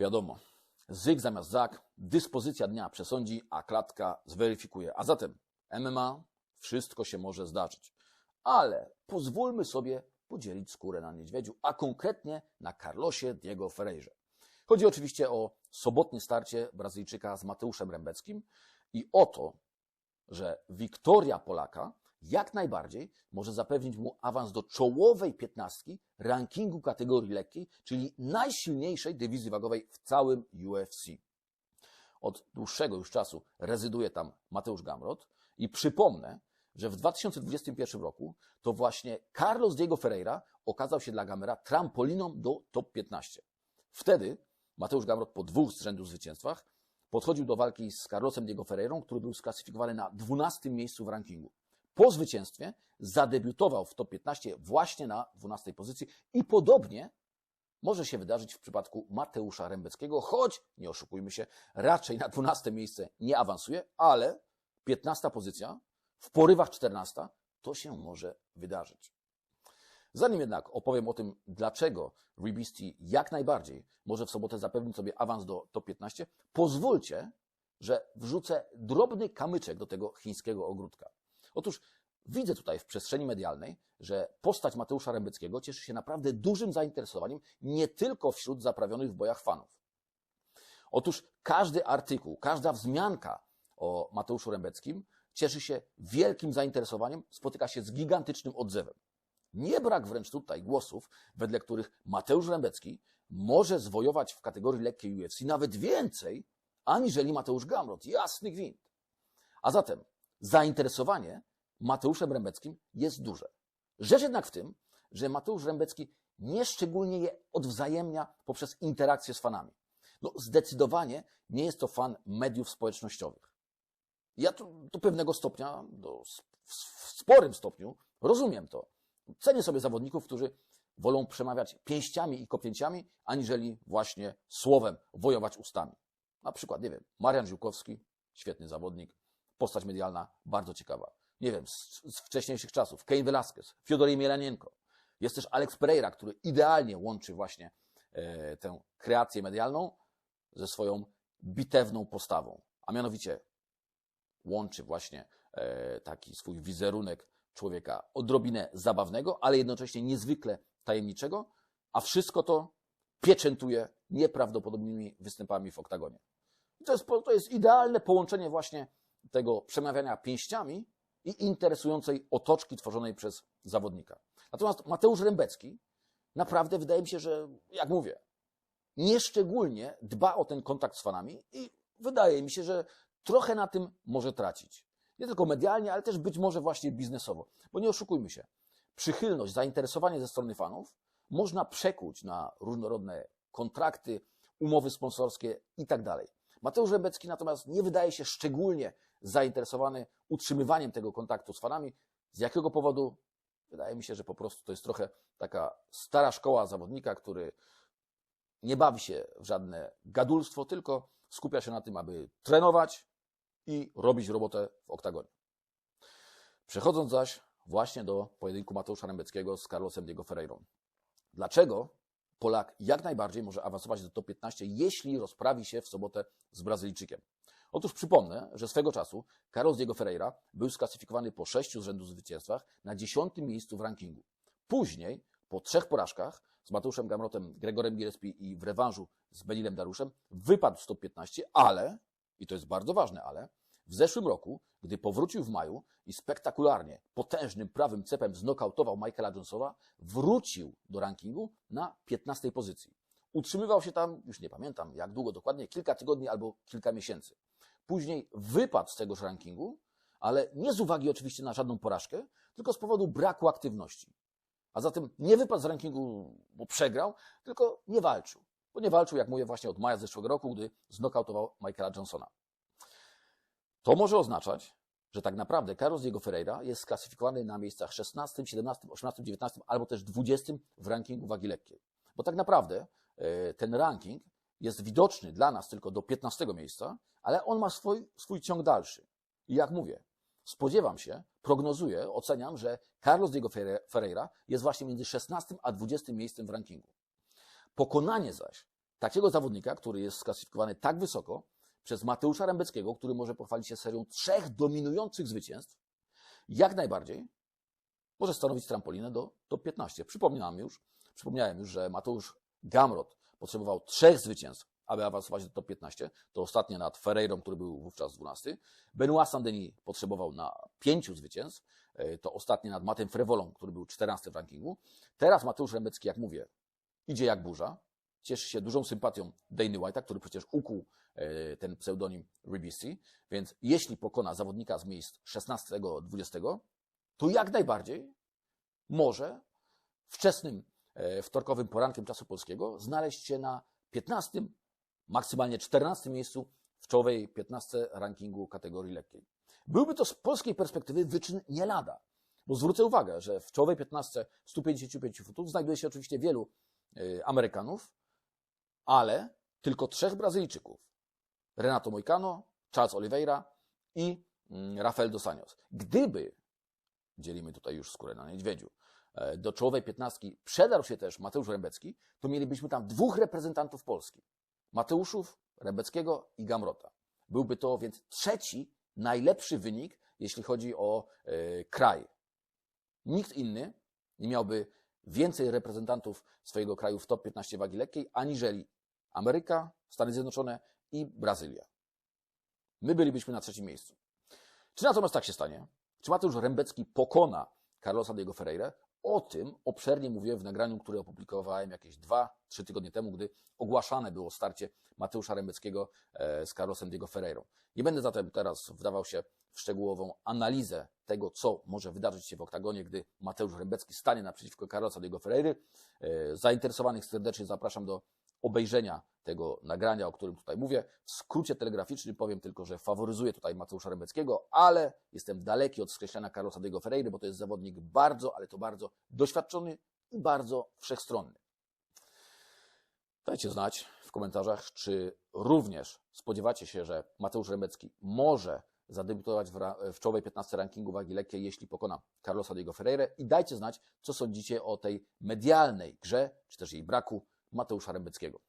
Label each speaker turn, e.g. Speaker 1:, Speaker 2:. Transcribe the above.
Speaker 1: Wiadomo, zyk zamiast zak, dyspozycja dnia przesądzi, a klatka zweryfikuje. A zatem MMA, wszystko się może zdarzyć. Ale pozwólmy sobie podzielić skórę na niedźwiedziu, a konkretnie na Carlosie Diego Ferreirze. Chodzi oczywiście o sobotnie starcie Brazylijczyka z Mateuszem Rembeckim i o to, że wiktoria Polaka jak najbardziej może zapewnić mu awans do czołowej piętnastki rankingu kategorii lekkiej, czyli najsilniejszej dywizji wagowej w całym UFC. Od dłuższego już czasu rezyduje tam Mateusz Gamrot i przypomnę, że w 2021 roku to właśnie Carlos Diego Ferreira okazał się dla Gamera trampoliną do top 15. Wtedy Mateusz Gamrot po dwóch z rzędu zwycięstwach podchodził do walki z Carlosem Diego Ferreirą, który był sklasyfikowany na 12 miejscu w rankingu. Po zwycięstwie zadebiutował w top 15 właśnie na 12 pozycji i podobnie może się wydarzyć w przypadku Mateusza Rembeckiego, choć nie oszukujmy się, raczej na 12 miejsce nie awansuje, ale 15 pozycja, w porywach 14, to się może wydarzyć. Zanim jednak opowiem o tym, dlaczego Ribisti jak najbardziej może w sobotę zapewnić sobie awans do top 15, pozwólcie, że wrzucę drobny kamyczek do tego chińskiego ogródka. Otóż widzę tutaj w przestrzeni medialnej, że postać Mateusza Rembeckiego cieszy się naprawdę dużym zainteresowaniem nie tylko wśród zaprawionych w bojach fanów. Otóż każdy artykuł, każda wzmianka o Mateuszu Rembeckim cieszy się wielkim zainteresowaniem, spotyka się z gigantycznym odzewem. Nie brak wręcz tutaj głosów, wedle których Mateusz Rembecki może zwojować w kategorii lekkiej UFC nawet więcej, aniżeli Mateusz Gamrot. Jasny gwint. A zatem zainteresowanie Mateuszem Rembeckim jest duże. Rzecz jednak w tym, że Mateusz Rembecki nieszczególnie je odwzajemnia poprzez interakcję z fanami. No, zdecydowanie nie jest to fan mediów społecznościowych. Ja tu do pewnego stopnia, do, w sporym stopniu rozumiem to. Cenię sobie zawodników, którzy wolą przemawiać pięściami i kopnięciami, aniżeli właśnie słowem wojować ustami. Na przykład, nie wiem, Marian Ziłkowski, świetny zawodnik, postać medialna bardzo ciekawa. Nie wiem, z, z wcześniejszych czasów, Kane Velasquez, Fiodor Mielanienko. Jest też Alex Pereira, który idealnie łączy właśnie e, tę kreację medialną ze swoją bitewną postawą. A mianowicie łączy właśnie e, taki swój wizerunek człowieka odrobinę zabawnego, ale jednocześnie niezwykle tajemniczego, a wszystko to pieczętuje nieprawdopodobnymi występami w oktagonie. to jest, to jest idealne połączenie właśnie tego przemawiania pięściami i interesującej otoczki tworzonej przez zawodnika. Natomiast Mateusz Rębecki naprawdę wydaje mi się, że, jak mówię, nieszczególnie dba o ten kontakt z fanami i wydaje mi się, że trochę na tym może tracić. Nie tylko medialnie, ale też być może właśnie biznesowo. Bo nie oszukujmy się, przychylność, zainteresowanie ze strony fanów można przekuć na różnorodne kontrakty, umowy sponsorskie i tak dalej. Mateusz Rebecki natomiast nie wydaje się szczególnie zainteresowany utrzymywaniem tego kontaktu z fanami. Z jakiego powodu? Wydaje mi się, że po prostu to jest trochę taka stara szkoła zawodnika, który nie bawi się w żadne gadulstwo, tylko skupia się na tym, aby trenować i robić robotę w oktagonie. Przechodząc zaś właśnie do pojedynku Mateusza Rembeckiego z Carlosem Diego Ferreirą. Dlaczego Polak jak najbardziej może awansować do top 15, jeśli rozprawi się w sobotę z Brazylijczykiem? Otóż przypomnę, że swego czasu Carlos Diego Ferreira był sklasyfikowany po sześciu z rzędu zwycięstwach na dziesiątym miejscu w rankingu. Później, po trzech porażkach z Mateuszem Gamrotem, Gregorem Gillespie i w rewanżu z Benilem Daruszem, wypadł z top 15, ale, i to jest bardzo ważne ale, w zeszłym roku, gdy powrócił w maju i spektakularnie, potężnym prawym cepem znokautował Michaela Johnsona, wrócił do rankingu na 15 pozycji. Utrzymywał się tam, już nie pamiętam jak długo dokładnie, kilka tygodni albo kilka miesięcy. Później wypadł z tegoż rankingu, ale nie z uwagi oczywiście na żadną porażkę, tylko z powodu braku aktywności. A zatem nie wypadł z rankingu, bo przegrał, tylko nie walczył. Bo nie walczył, jak mówię, właśnie od maja zeszłego roku, gdy znokautował Michaela Johnsona. To może oznaczać, że tak naprawdę Carlos Diego Ferreira jest sklasyfikowany na miejscach 16, 17, 18, 19 albo też 20 w rankingu wagi lekkiej. Bo tak naprawdę e, ten ranking jest widoczny dla nas tylko do 15 miejsca, ale on ma swój, swój ciąg dalszy. I jak mówię, spodziewam się, prognozuję, oceniam, że Carlos Diego Ferreira jest właśnie między 16 a 20 miejscem w rankingu. Pokonanie zaś takiego zawodnika, który jest sklasyfikowany tak wysoko przez Mateusza Rembeckiego, który może pochwalić się serią trzech dominujących zwycięstw, jak najbardziej może stanowić trampolinę do top 15. Przypomniałem już, przypomniałem już, że Mateusz Gamrot potrzebował trzech zwycięstw, aby awansować do top 15. To ostatnie nad Ferreirą, który był wówczas 12. Benoit Saint-Denis potrzebował na pięciu zwycięstw. E, To ostatnie nad Matem Frevolą, który był 14 w rankingu. Teraz Mateusz Rembecki, jak mówię, idzie jak burza. Cieszy się dużą sympatią Dany White'a, który przecież ukuł e, ten pseudonim Ribisi. Więc jeśli pokona zawodnika z miejsc 16-20, to jak najbardziej może wczesnym e, wtorkowym porankiem czasu polskiego znaleźć się na 15, maksymalnie 14 miejscu w czołowej 15 rankingu kategorii lekkiej. Byłby to z polskiej perspektywy wyczyn nie lada, bo zwrócę uwagę, że w czołowej 15 155 futów znajduje się oczywiście wielu e, Amerykanów, ale tylko trzech Brazylijczyków. Renato Moicano, Charles Oliveira i mm, Rafael dos Anjos. Gdyby, dzielimy tutaj już skórę na niedźwiedziu, e, do czołowej piętnastki przedarł się też Mateusz Rembecki, to mielibyśmy tam dwóch reprezentantów Polski. Mateuszów, Rembeckiego i Gamrota. Byłby to więc trzeci najlepszy wynik, jeśli chodzi o e, kraj. Nikt inny nie miałby więcej reprezentantów swojego kraju w top 15 wagi lekkiej, aniżeli Ameryka, Stany Zjednoczone i Brazylia. My bylibyśmy na trzecim miejscu. Czy natomiast tak się stanie? Czy Mateusz Rembecki pokona Carlosa Diego Ferreira? O tym obszernie mówiłem w nagraniu, które opublikowałem jakieś 2-3 tygodnie temu, gdy ogłaszane było starcie Mateusza Rembeckiego e, z Carlosem Diego Ferreirą. Nie będę zatem teraz wdawał się w szczegółową analizę tego, co może wydarzyć się w oktagonie, gdy Mateusz Rembecki stanie naprzeciwko Carlosa Diego Ferreiry. E, Zainteresowanych serdecznie zapraszam do obejrzenia tego nagrania, o którym tutaj mówię. W skrócie telegraficznym powiem tylko, że faworyzuję tutaj Mateusza Rembeckiego, ale jestem daleki od skreślania Carlosa Diego Ferreiry, bo to jest zawodnik bardzo, ale to bardzo doświadczony i bardzo wszechstronny. Dajcie znać w komentarzach, czy również spodziewacie się, że Mateusz Rembecki może zadebiutować w, w czołowej 15 rankingu wagi lekkiej, jeśli pokona Carlosa Diego Ferreira i dajcie znać, co sądzicie o tej medialnej grze, czy też jej braku Mateusza Rembeckiego.